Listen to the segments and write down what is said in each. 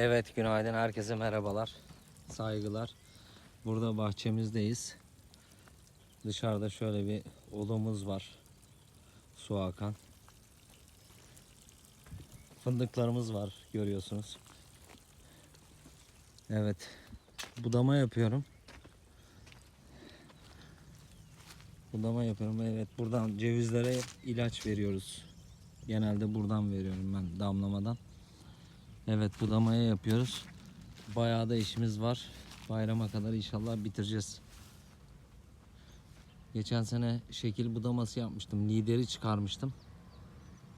Evet günaydın herkese merhabalar. Saygılar. Burada bahçemizdeyiz. Dışarıda şöyle bir odamız var. Su akan. Fındıklarımız var görüyorsunuz. Evet. Budama yapıyorum. Budama yapıyorum. Evet buradan cevizlere ilaç veriyoruz. Genelde buradan veriyorum ben damlamadan. Evet budamaya yapıyoruz. Bayağı da işimiz var. Bayrama kadar inşallah bitireceğiz. Geçen sene şekil budaması yapmıştım. Lideri çıkarmıştım.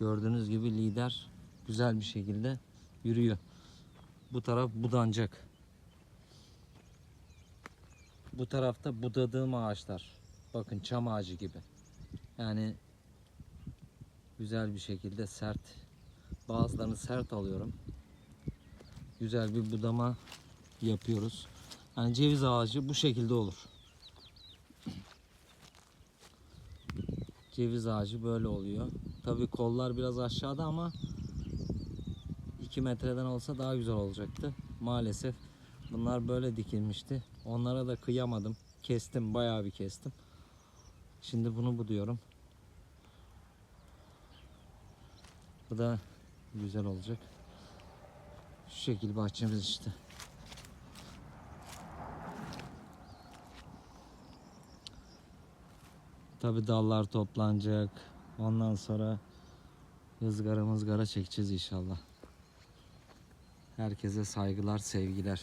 Gördüğünüz gibi lider güzel bir şekilde yürüyor. Bu taraf budanacak. Bu tarafta budadığım ağaçlar. Bakın çam ağacı gibi. Yani güzel bir şekilde sert. Bazılarını sert alıyorum güzel bir budama yapıyoruz. Yani ceviz ağacı bu şekilde olur. Ceviz ağacı böyle oluyor. Tabi kollar biraz aşağıda ama 2 metreden olsa daha güzel olacaktı. Maalesef bunlar böyle dikilmişti. Onlara da kıyamadım. Kestim bayağı bir kestim. Şimdi bunu buduyorum. Bu da güzel olacak. Şu şekil bahçemiz işte. Tabi dallar toplanacak. Ondan sonra ızgara mızgara çekeceğiz inşallah. Herkese saygılar, sevgiler.